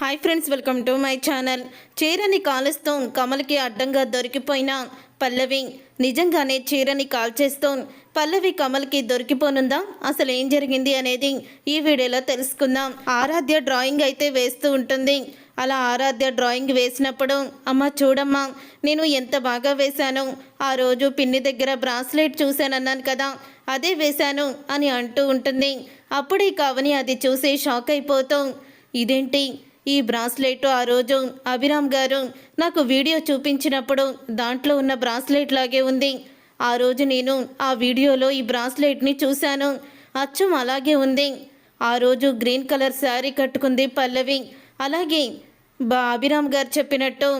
Hi friends welcome to my channel. చీరని కాలుస్తూ కమల్కి అడ్డంగా దొరికిపోయిన పల్లవి. నిజంగానే చీరని కాల్చేస్తూ పల్లవి కమల్కి దొరికిపోనుందా? అసలు ఏం జరిగింది అనేది ఈ వీడియోలో తెలుసుకుందాం. ఆరాధ్య డ్రాయింగ్ అయితే వేస్తూ ఉంటుంది. అలా ఆరాధ్య డ్రాయింగ్ వేసినప్పుడు అమ్మ చూడమ్మా నేను ఎంత బాగా వేశాను? ఆ రోజు పిన్ని దగ్గర బ్రాస్లెట్ చూశానన్నాను కదా అదే వేశాను అని అంటూ ఉంటుంది. అప్పుడే కావని అది చూసి షాక్ అయిపోతాం ఇదేంటి? ఈ బ్రాస్లెట్ ఆ రోజు అభిరామ్ గారు నాకు వీడియో చూపించినప్పుడు దాంట్లో ఉన్న బ్రాస్లెట్ లాగే ఉంది. ఆ రోజు నేను ఆ వీడియోలో ఈ బ్రాస్లెట్ని చూశాను. అచ్చం అలాగే ఉంది. ఆ రోజు గ్రీన్ కలర్ శారీ కట్టుకుంది పల్లవి. అలాగే బా అభిరామ్ గారు చెప్పినట్టు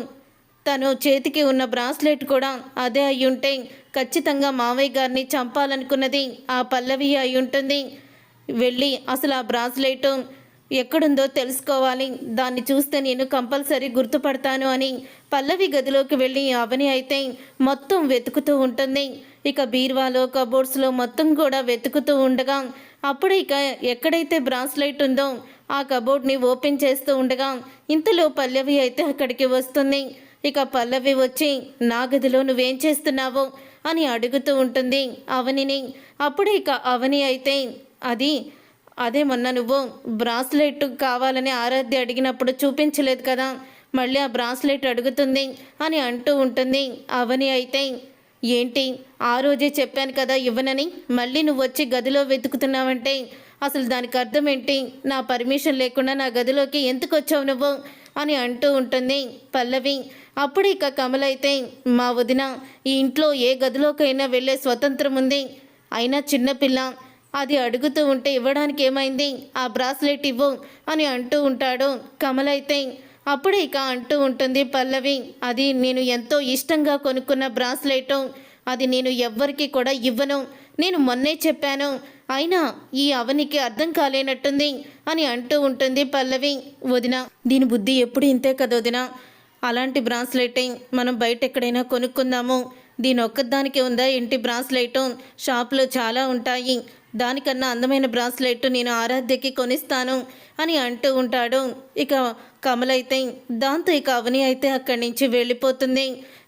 తను చేతికి ఉన్న బ్రాస్లెట్ కూడా అదే అయ్యుంటే ఖచ్చితంగా మావయ్య గారిని చంపాలనుకున్నది ఆ పల్లవి అయి ఉంటుంది. వెళ్ళి అసలు ఆ బ్రాస్లెట్ ఎక్కడుందో తెలుసుకోవాలి. దాన్ని చూస్తే నేను కంపల్సరీ గుర్తుపడతాను అని పల్లవి గదిలోకి వెళ్ళి అవని అయితే మొత్తం వెతుకుతూ ఉంటుంది. ఇక బీర్వాలో కబోర్డ్స్లో మొత్తం కూడా వెతుకుతూ ఉండగా అప్పుడు ఇక ఎక్కడైతే బ్రాస్లైట్ ఉందో ఆ కబోర్డ్ని ఓపెన్ చేస్తూ ఉండగా ఇంతలో పల్లవి అయితే అక్కడికి వస్తుంది. ఇక పల్లవి వచ్చి నా గదిలో నువ్వేం చేస్తున్నావు? అని అడుగుతూ ఉంటుంది అవనిని. అప్పుడు ఇక అవని అయితే అది అదే మొన్న నువ్వు బ్రాస్లెట్ కావాలని ఆరాధ్య అడిగినప్పుడు చూపించలేదు కదా మళ్ళీ ఆ బ్రాస్లెట్ అడుగుతుంది అని అంటూ ఉంటుంది అవని అయితే. ఏంటి? ఆ రోజే చెప్పాను కదా ఇవ్వనని మళ్ళీ నువ్వు వచ్చి గదిలో వెతుకుతున్నావంటే అసలు దానికి అర్థం ఏంటి? నా పర్మిషన్ లేకుండా నా గదిలోకి ఎందుకు వచ్చావు నువ్వు? అని అంటూ ఉంటుంది పల్లవి. అప్పుడు ఇక కమలైతే మా వదిన ఈ ఇంట్లో ఏ గదిలోకైనా వెళ్ళే స్వతంత్రం ఉంది. అయినా చిన్నపిల్ల అది అడుగుతూ ఉంటే ఇవ్వడానికి ఏమైంది? ఆ బ్రాస్లెట్ ఇవ్వు అని అంటూ ఉంటాడు కమలైతే. అప్పుడు ఇక అంటూ ఉంటుంది పల్లవి అది నేను ఎంతో ఇష్టంగా కొనుక్కున్న బ్రాస్లెట్. అది నేను ఎవ్వరికి కూడా ఇవ్వను. నేను మొన్నే చెప్పాను. అయినా ఈ అవనికి అర్థం కాలేనట్టుంది అని అంటూ ఉంటుంది పల్లవి. వదిన దీని బుద్ధి ఎప్పుడు ఇంతే కదా వదిన? అలాంటి బ్రాస్లెట్ మనం బయట ఎక్కడైనా కొనుక్కుందాము. దీని ఒక్కదానికి ఉందా ఇంటి బ్రాస్లెట్? షాప్లో చాలా ఉంటాయి. దానికన్నా అందమైన బ్రాస్లెట్ నేను ఆరాధ్యకి కొనిస్తాను అని అంటూ ఉంటాడు. ఇక కమల్ అయితే దాంతో ఇక అవని అయితే అక్కడి నుంచి వెళ్ళిపోతుంది.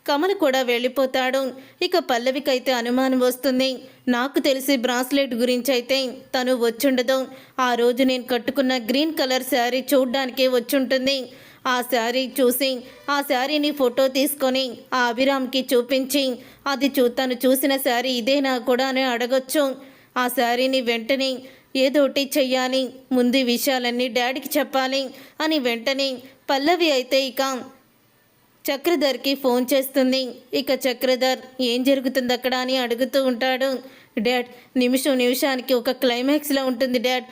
కమల్ కూడా వెళ్ళిపోతాడు. ఇక పల్లవికైతే అనుమానం వస్తుంది. నాకు తెలిసి బ్రాస్లెట్ గురించి అయితే తను వచ్చుండదు. ఆ రోజు నేను కట్టుకున్న గ్రీన్ కలర్ శారీ చూడ్డానికే వచ్చుంటుంది. ఆ శారీ చూసి ఆ శారీని ఫోటో తీసుకొని ఆ అభిరామ్కి చూపించి అది చూ తను చూసిన శారీ ఇదేనా కూడా అని అడగొచ్చు. ఆ శారీని వెంటనే ఏదోటి చెయ్యాలి ముందు విషయాలన్నీ డాడీకి చెప్పాలి అని వెంటనే పల్లవి అయితే ఇక చక్రధర్కి ఫోన్ చేస్తుంది. ఇక చక్రధర్ ఏం జరుగుతుంది అక్కడ? అని అడుగుతూ ఉంటాడు. డాడ్ నిమిషం నిమిషానికి ఒక క్లైమాక్స్లో ఉంటుంది డాడ్.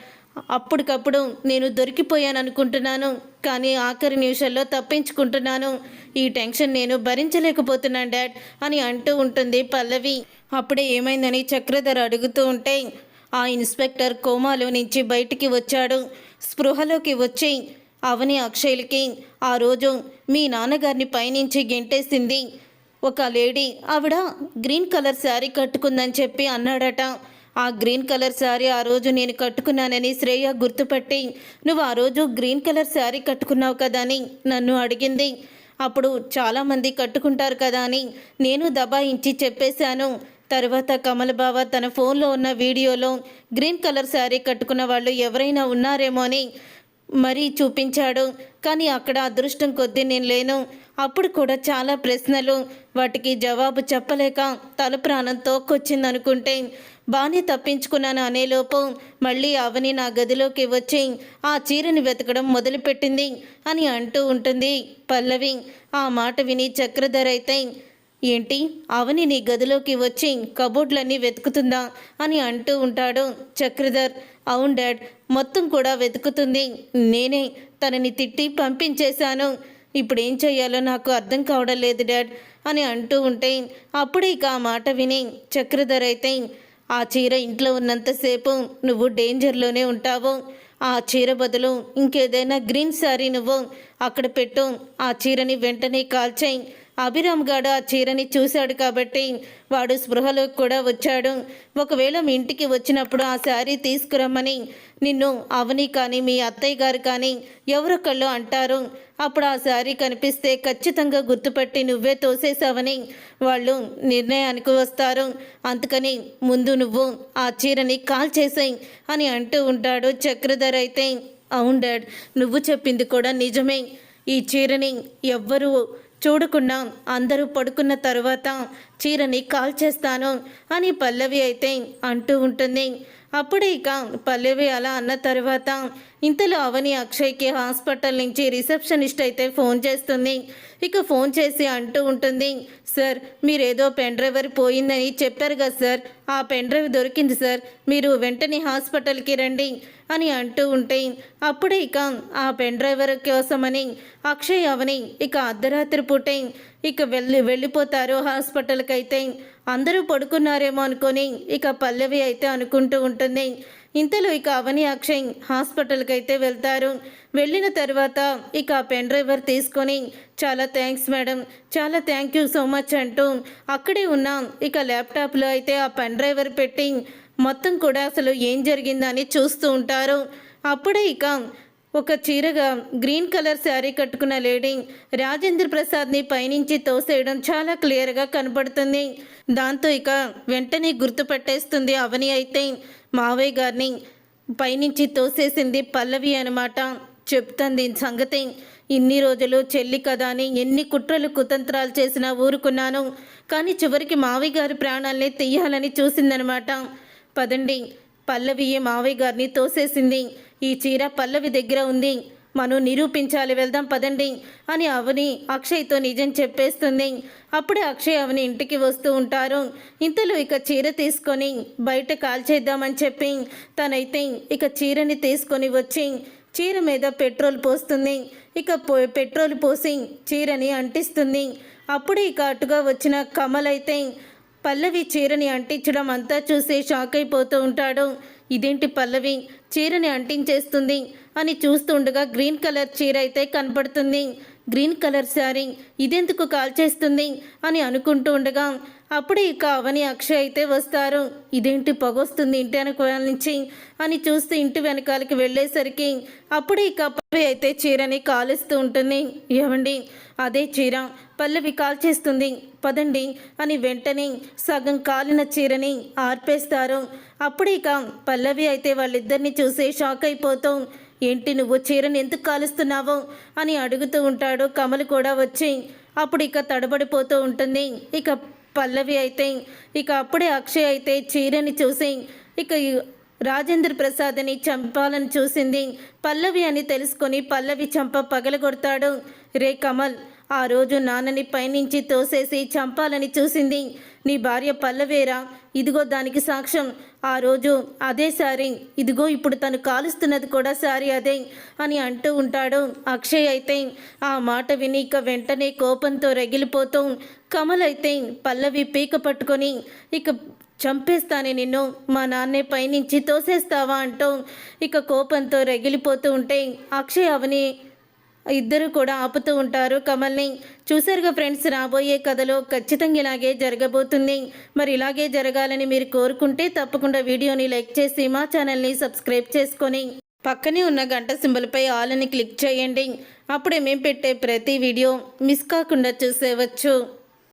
అప్పటికప్పుడు నేను దొరికిపోయాను అనుకుంటున్నాను కానీ ఆఖరి నిమిషాల్లో తప్పించుకుంటున్నాను. ఈ టెన్షన్ నేను భరించలేకపోతున్నాను డాడ్ అని అంటూ ఉంటుంది పల్లవి. అప్పుడే ఏమైందని చక్రధర్ అడుగుతూ ఉంటే ఆ ఇన్స్పెక్టర్ కోమాలో నుంచి బయటికి వచ్చాడు. స్పృహలోకి వచ్చి అవని అక్షయ్లకి ఆ రోజు మీ నాన్నగారిని పైనుంచి గెంటేసింది. ఒక లేడీ ఆవిడ గ్రీన్ కలర్ శారీ కట్టుకుందని చెప్పి అన్నాడట. ఆ గ్రీన్ కలర్ శారీ ఆ రోజు నేను కట్టుకున్నానని శ్రేయ గుర్తుపట్టి నువ్వు ఆ రోజు గ్రీన్ కలర్ శారీ కట్టుకున్నావు కదా అని నన్ను అడిగింది. అప్పుడు చాలామంది కట్టుకుంటారు కదా అని నేను దబాయించి చెప్పేశాను. తర్వాత కమల్ బావ తన ఫోన్లో ఉన్న వీడియోలో గ్రీన్ కలర్ శారీ కట్టుకున్న వాళ్ళు ఎవరైనా ఉన్నారేమో అని మరీ చూపించాడు. కానీ అక్కడ అదృష్టం కొద్దీ నేను లేను. అప్పుడు కూడా చాలా ప్రశ్నలు. వాటికి జవాబు చెప్పలేక తల ప్రాణం తోక్కొచ్చిందనుకుంటే బాగానే తప్పించుకున్నాను అనేలోపు మళ్ళీ అవని నా గదిలోకి వచ్చి ఆ చీరని వెతకడం మొదలుపెట్టింది అని అంటూ ఉంటుంది పల్లవి. ఆ మాట విని చక్రధర అయితే ఏంటి? అవని నీ గదిలోకి వచ్చి కబోర్డ్లన్నీ వెతుకుతుందా? అని అంటూ ఉంటాడు చక్రధర్. అవును డాడ్ మొత్తం కూడా వెతుకుతుంది. నేనే తనని తిట్టి పంపించేశాను. ఇప్పుడు ఏం చేయాలో నాకు అర్థం కావడం లేదు డాడ్ అని అంటూ ఉంటే అప్పుడే ఇక ఆ మాట విని చక్రధర్ అయితే ఆ చీర ఇంట్లో ఉన్నంతసేపు నువ్వు డేంజర్లోనే ఉంటావు. ఆ చీర బదులు ఇంకేదైనా గ్రీన్ శారీ నువ్వు అక్కడ పెట్టు. ఆ చీరని వెంటనే కాల్చేయి. అభిరామ్ గాడు ఆ చీరని చూశాడు కాబట్టి వాడు స్పృహలోకి కూడా వచ్చాడు. ఒకవేళ మీ ఇంటికి వచ్చినప్పుడు ఆ శారీ తీసుకురమ్మని నిన్ను అవని కానీ మీ అత్తయ్య గారు కానీ ఎవరొకళ్ళు అంటారు. అప్పుడు ఆ శారీ కనిపిస్తే ఖచ్చితంగా గుర్తుపట్టి నువ్వే తోసేసావని వాళ్ళు నిర్ణయానికి వస్తారు. అందుకని ముందు నువ్వు ఆ చీరని కాల్ చేసేయి అని అంటూ ఉంటాడు చక్రధర్ అయితే. అవును డాడ్ నువ్వు చెప్పింది కూడా నిజమే. ఈ చీరని ఎవ్వరూ చూడకుండా అందరూ పడుకున్న తర్వాత చీరని కాల్ చేస్తాను అని పల్లవి అయితే అంటూ ఉంటుంది. అప్పుడే ఇక పల్లవి అలా అన్న తర్వాత ఇంతలో అవని అక్షయ్కి హాస్పిటల్ నుంచి రిసెప్షనిస్ట్ అయితే ఫోన్ చేస్తుంది. ఇక ఫోన్ చేసి అంటూ ఉంటుంది సార్ మీరేదో పెన్ డ్రైవర్ పోయిందని చెప్పారు కదా సార్. ఆ పెన్ డ్రైవ్ దొరికింది సార్. మీరు వెంటనే హాస్పిటల్కి రండి అని అంటూ ఉంటే అప్పుడే ఇక ఆ పెన్ డ్రైవర్ కోసమని అక్షయ్ అవని ఇక అర్ధరాత్రి పూటే ఇక వెళ్ళి వెళ్ళిపోతారు హాస్పిటల్కి అయితే అందరూ పడుకున్నారేమో అనుకొని ఇక పల్లవి అయితే అనుకుంటూ ఉంటుంది. ఇంతలో ఇక అవని అక్షయ్ హాస్పిటల్కి అయితే వెళ్తారు. వెళ్ళిన తర్వాత ఇక పెన్ డ్రైవర్ తీసుకొని చాలా థ్యాంక్స్ మేడం చాలా థ్యాంక్ యూ సో మచ్ అంటూ అక్కడే ఉన్న ఇక ల్యాప్టాప్లో అయితే ఆ పెన్ డ్రైవర్ పెట్టి మొత్తం కూడా అసలు ఏం జరిగిందని చూస్తూ ఉంటారు. అప్పుడే ఇక ఒక చీరగా గ్రీన్ కలర్ శారీ కట్టుకున్న లేడీ రాజేంద్ర ప్రసాద్ని పైనుంచి తోసేయడం చాలా క్లియర్గా కనపడుతుంది. దాంతో ఇక వెంటనే గుర్తుపట్టేస్తుంది అవని అయితే మావయ్య గారిని పైనుంచి తోసేసింది పల్లవి అనమాట చెప్తుంది సంగతి ఇన్ని రోజులు చెల్లి కదా అని ఎన్ని కుట్రలు కుతంత్రాలు చేసినా ఊరుకున్నాను. కానీ చివరికి మావయ్య గారి ప్రాణాల్ని తీయాలని చూసిందనమాట పదండి పల్లవి మావయ్య గారిని తోసేసింది. ఈ చీర పల్లవి దగ్గర ఉంది. మనం నిరూపించాలి వెళ్దాం పదండి అని అవని అక్షయ్తో నిజం చెప్పేస్తుంది. అప్పుడే అక్షయ్ అవని ఇంటికి వస్తూ ఉంటారు. ఇంతలో ఇక చీర తీసుకొని బయట కాల్చేద్దామని చెప్పి తనైతే ఇక చీరని తీసుకొని వచ్చి చీర మీద పెట్రోల్ పోస్తుంది. ఇక పెట్రోల్ పోసి చీరని అంటిస్తుంది. అప్పుడే ఇక అటుగా వచ్చిన కమల్ అయితే పల్లవి చీరని అంటించడం అంతా చూసి షాక్ అయిపోతూ ఉంటాడు. ఇదేంటి పల్లవి? చీరని అంటించేస్తుంది అని చూస్తుండగా గ్రీన్ కలర్ చీర అయితే కనపడుతుంది. గ్రీన్ కలర్ శారీ ఇదెందుకు కాల్చేస్తుంది అని అనుకుంటూ ఉండగా అప్పుడే ఇక అవని అక్షయ్ అయితే వస్తారు. ఇదేంటి పొగొస్తుంది ఇంటి వెనకాల నుంచి అని చూస్తూ ఇంటి వెనకాలకి వెళ్ళేసరికి అప్పుడే ఇక పల్లవి అయితే చీరని కాలుస్తూ ఉంటుంది. ఏమండి? అదే చీర. పల్లవి కాల్చేస్తుంది పదండి అని వెంటనే సగం కాలిన చీరని ఆర్పేస్తారు. అప్పుడే ఇక పల్లవి అయితే వాళ్ళిద్దరిని చూసి షాక్ అయిపోతాం. ఏంటి నువ్వు చీరని ఎందుకు కాలుస్తున్నావు? అని అడుగుతూ ఉంటాడు. కమలు కూడా వచ్చి అప్పుడు ఇక తడబడిపోతూ ఉంటుంది. ఇక పల్లవి అయితే ఇక అప్పుడే అక్షయ్ అయితే చీరని చూసి ఇక రాజేంద్ర ప్రసాద్ని చంపాలని చూసింది. పల్లవి అని తెలుసుకొని పల్లవి చంప పగలగొడతాడు. రే కమల్ ఆ రోజు నాన్నని పైనుంచి తోసేసి చంపాలని చూసింది. నీ భార్య పల్లవేరా? ఇదిగో దానికి సాక్ష్యం. ఆ రోజు అదే సారీ ఇదిగో ఇప్పుడు తను కాలుస్తున్నది కూడా సారీ అదే అని అంటూ ఉంటాడు అక్షయ్ అయితే. ఆ మాట విని ఇక వెంటనే కోపంతో రగిలిపోతూ కమల్ అయితే పల్లవి పీక పట్టుకొని ఇక చంపేస్తానే నిన్ను. మా నాన్నే పైనుంచి తోసేస్తావా? అంటూ ఇక కోపంతో రగిలిపోతూ ఉంటే అక్షయ్ అవని ఇద్దరు కూడా ఆపుతూ ఉంటారు. కమల్ని చూసారుగా ఫ్రెండ్స్ రాబోయే కథలో ఖచ్చితంగా ఇలాగే జరగబోతుంది. మరి ఇలాగే జరగాలని మీరు కోరుకుంటే తప్పకుండా వీడియోని లైక్ చేసి మా ఛానల్ని సబ్స్క్రైబ్ చేసుకొని పక్కనే ఉన్న గంట సింబల్పై ఆల్ అని క్లిక్ చేయండి. అప్పుడే మేము పెట్టే ప్రతి వీడియో మిస్ కాకుండా చూసేవచ్చు.